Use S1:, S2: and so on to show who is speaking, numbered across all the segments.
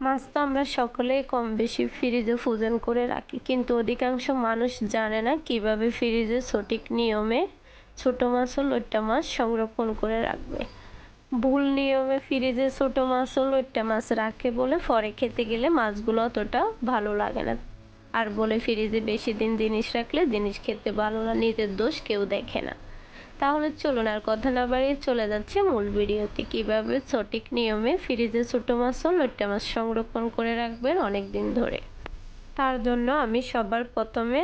S1: মাছ তো আমরা সকলেই কম বেশি ফ্রিজে ফ্রোজেন করে রাখি। কিন্তু অধিকাংশ মানুষ জানে না কীভাবে ফ্রিজে সঠিক নিয়মে ছোট মাছ ও লইট্টা মাছ সংরক্ষণ করে রাখবে। ভুল নিয়মে ফ্রিজে ছোট মাছ ও লইট্টা মাছ রাখে বলে পরে খেতে গেলে মাছগুলো অতটা ভালো লাগে না। আর বলে ফ্রিজে বেশি দিন জিনিস রাখলে জিনিস খেতে ভালো না, নিজের দোষ কেউ দেখে না। তাহলে চলুন আর কথা না বাড়িয়ে চলে যাচ্ছে মূল ভিডিওতে। কীভাবে সঠিক নিয়মে ফ্রিজে ছোটো মাছ ও লইট্টা মাছ সংরক্ষণ করে রাখবেন অনেক দিন ধরে? তার জন্য আমি সবার প্রথমে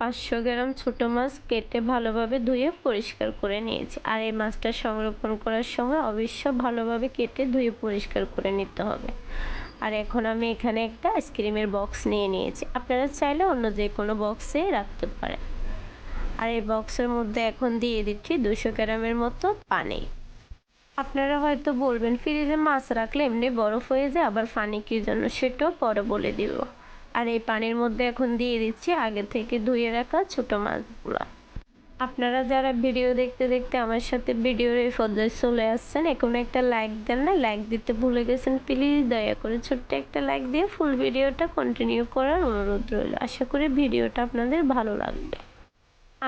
S1: পাঁচশো গ্রাম ছোটো মাছ কেটে ভালোভাবে ধুয়ে পরিষ্কার করে নিয়েছি। আর এই মাছটা সংরক্ষণ করার সময় অবশ্য ভালোভাবে কেটে ধুয়ে পরিষ্কার করে নিতে হবে। আর এখন আমি এখানে একটা আইসক্রিমের বক্স নিয়ে নিয়েছি। আপনারা চাইলে অন্য যে কোনো বক্সে রাখতে পারেন। আর এই বক্সের মধ্যে এখন দিয়ে দিচ্ছি দুশো গ্রামের মতো পানি। আপনারা হয়তো বলবেন, ফ্রিজে মাছ রাখলে এমনি বরফ হয়ে যায়, আবার পানি কী জন্য? সেটাও পরে বলে দিব। আর এই পানির মধ্যে এখন দিয়ে দিচ্ছি আগে থেকে ধুয়ে রাখা ছোটো মাছগুলো। আপনারা যারা ভিডিও দেখতে দেখতে আমার সাথে ভিডিওর এই পর্যায়ে চলে আসছেন, এখন একটা লাইক দেন না লাইক দিতে ভুলে গেছেন প্লিজ দয়া করে ছোট্ট একটা লাইক দিয়ে ফুল ভিডিওটা কন্টিনিউ করার অনুরোধ রইল। আশা করি ভিডিওটা আপনাদের ভালো লাগবে।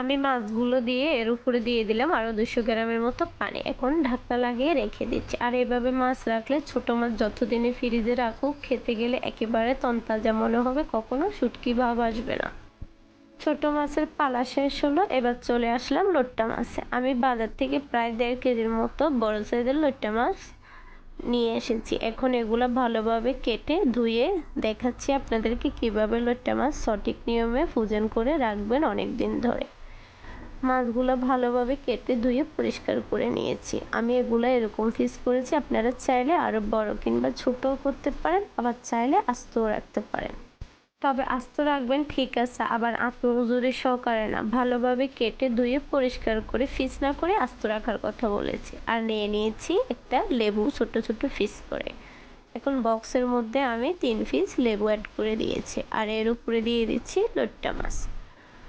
S1: আমি মাছগুলো দিয়ে এর উপরে দিয়ে দিলাম আরও দুশো গ্রামের মতো পানি। এখন ঢাকনা লাগিয়ে রেখে দিচ্ছি। আর এভাবে মাছ রাখলে ছোট মাছ যতদিনে ফ্রিজে রাখুক, খেতে গেলে একেবারে তন্তাজা মনে হবে, কখনো শুটকি ভাব আসবে না। ছোট মাছের পালা শেষ হলো, এবার চলে আসলাম লোট্টা মাছে। আমি বাজার থেকে প্রায় দেড় কেজির মতো বড় সাইজের লোট্টা মাছ নিয়ে এসেছি। এখন এগুলো ভালোভাবে কেটে ধুয়ে দেখাচ্ছি আপনাদেরকে কীভাবে লোট্টা মাছ সঠিক নিয়মে ফুজন করে রাখবেন অনেক দিন ধরে। মাছগুলো ভালোভাবে কেটে ধুয়ে পরিষ্কার করে নিয়েছি। আমি এগুলো এরকম পিস করেছি, আপনারা চাইলে আরও বড় কিংবা ছোটও করতে পারেন, আবার চাইলে আস্তও রাখতে পারেন। তবে আস্ত রাখবেন, ঠিক আছে, আবার আত্মজুরি সহকারে না। ভালোভাবে কেটে ধুয়ে পরিষ্কার করে ফিস না করে আস্ত রাখার কথা বলেছি। আর নিয়ে নিয়েছি একটা লেবু, ছোট ছোট ফিস করে। এখন বক্সের মধ্যে আমি তিন পিস লেবু অ্যাড করে দিয়েছি। আর এর উপরে দিয়ে দিচ্ছি লোট্টা মাছ।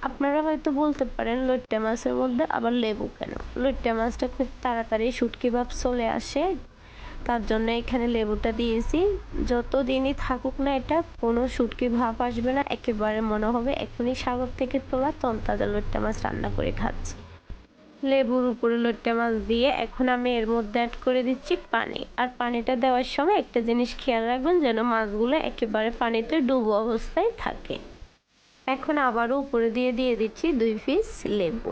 S1: আপনারা হয়তো বলতে পারেন লইট্টা মাছের মধ্যে আবার লেবু কেন? লইট্টা মাছটা খুব তাড়াতাড়ি শুটকি ভাব চলে আসে। তার জন্য এখানে লেবুটা দিয়েছি। যত দিনই থাকুক না এটা, কোনো শুটকি ভাব আসবে না। একেবারে মনে হবে এখনই সাগর থেকে তোলা তন্তাজা লইট্টা মাছ রান্না করে খাচ্ছি। লেবুর উপরে লইট্টা মাছ দিয়ে এখন আমি এর মধ্যে অ্যাড করে দিচ্ছি পানি। আর পানিটা দেওয়ার সময় একটা জিনিস খেয়াল রাখবেন যেন মাছগুলো একেবারে পানিতে ডুবো অবস্থায় থাকে। এখন আবারও উপরে দিয়ে দিয়ে দিচ্ছি দুই পিস লেবু।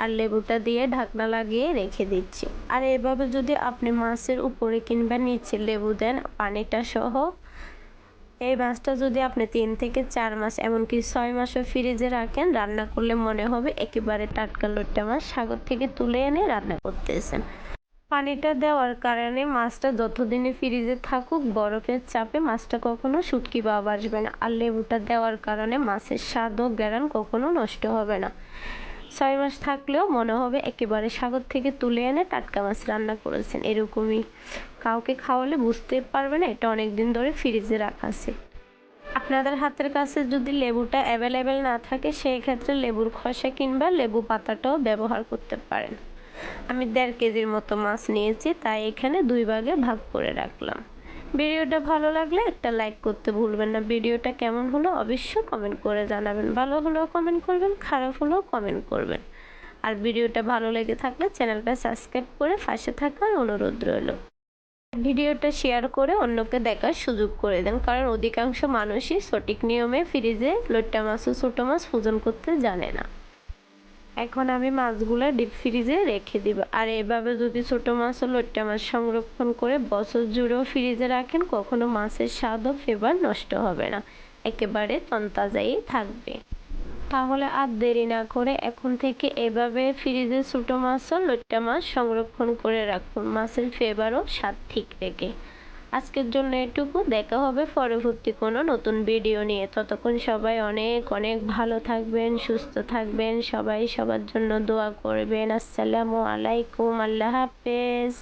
S1: আর লেবুটা দিয়ে ঢাকনা লাগিয়ে রেখে দিচ্ছি। আর এভাবে যদি আপনি মাছের উপরে কিংবা নিচে লেবু দেন, পানিটা সহ, এই মাছটা যদি আপনি তিন থেকে চার মাস, এমনকি ছয় মাসও ফ্রিজে রাখেন, রান্না করলে মনে হবে একেবারে টাটকা লোট্টা মাছ সাগর থেকে তুলে এনে রান্না করতেছেন। পানিটা দেওয়ার কারণে মাছটা যতদিনে ফ্রিজে থাকুক, বরফের চাপে মাছটা কখনো শুটকি ভাব আসবে না। আর লেবুটা দেওয়ার কারণে মাছের স্বাদ ও গ্যারান কখনো নষ্ট হবে না। ছয় মাস থাকলেও মনে হবে একেবারে সাগর থেকে তুলে এনে টাটকা মাছ রান্না করেছেন। এরকমই কাউকে খাওয়ালে বুঝতে পারবে না, এটা অনেক দিন ধরে ফ্রিজে রাখা আছে। আপনাদের হাতের কাছে যদি লেবুটা অ্যাভেলেবেল না থাকে সেই ক্ষেত্রে লেবুর খসা কিংবা লেবু পাতাটাও ব্যবহার করতে পারেন। আমি দেড় কেজির মতো মাছ নিয়েছি, তাই এখানে দুই ভাগে ভাগ করে রাখলাম। ভিডিওটা ভালো লাগলে একটা লাইক করতে ভুলবেন না। ভিডিওটা কেমন হলো অবশ্যই কমেন্ট করে জানাবেন। ভালো হলেও কমেন্ট করবেন, খারাপ হলেও কমেন্ট করবেন। আর ভিডিওটা ভালো লেগে থাকলে চ্যানেলটা সাবস্ক্রাইব করে পাশে থাকার অনুরোধ রইল। ভিডিওটা শেয়ার করে অন্যকে দেখার সুযোগ করে দেন, কারণ অধিকাংশ মানুষই সঠিক নিয়মে ফ্রিজে লোট্টা মাছ ও ছোটো মাছ পূজন করতে জানে না। এখন আমি মাছগুলো ডিপ ফ্রিজে রেখে দিব। আর এভাবে যদি ছোট মাছ ও লোট্টা মাছ সংরক্ষণ করে বছর জুড়েও ফ্রিজে রাখেন, কখনো মাছের স্বাদ ও ফ্লেভার নষ্ট হবে না। একেবারে তন্তাজাই থাকবে। তাহলে আর দেরি না করে এখন থেকে এভাবে ফ্রিজে ছোটো মাছ ও লোট্টা মাছ সংরক্ষণ করে রাখুন। মাছের ফ্লেভার ও স্বাদ ঠিক রেখে। আজকের জন্য এটুকু। দেখা হবে পরবর্তী কোনো নতুন ভিডিও নিয়ে। ততক্ষণ সবাই অনেক অনেক ভালো থাকবেন, সুস্থ থাকবেন। সবাই সবার জন্য দোয়া করবেন। আসসালামু আলাইকুম। আল্লাহ হাফেজ।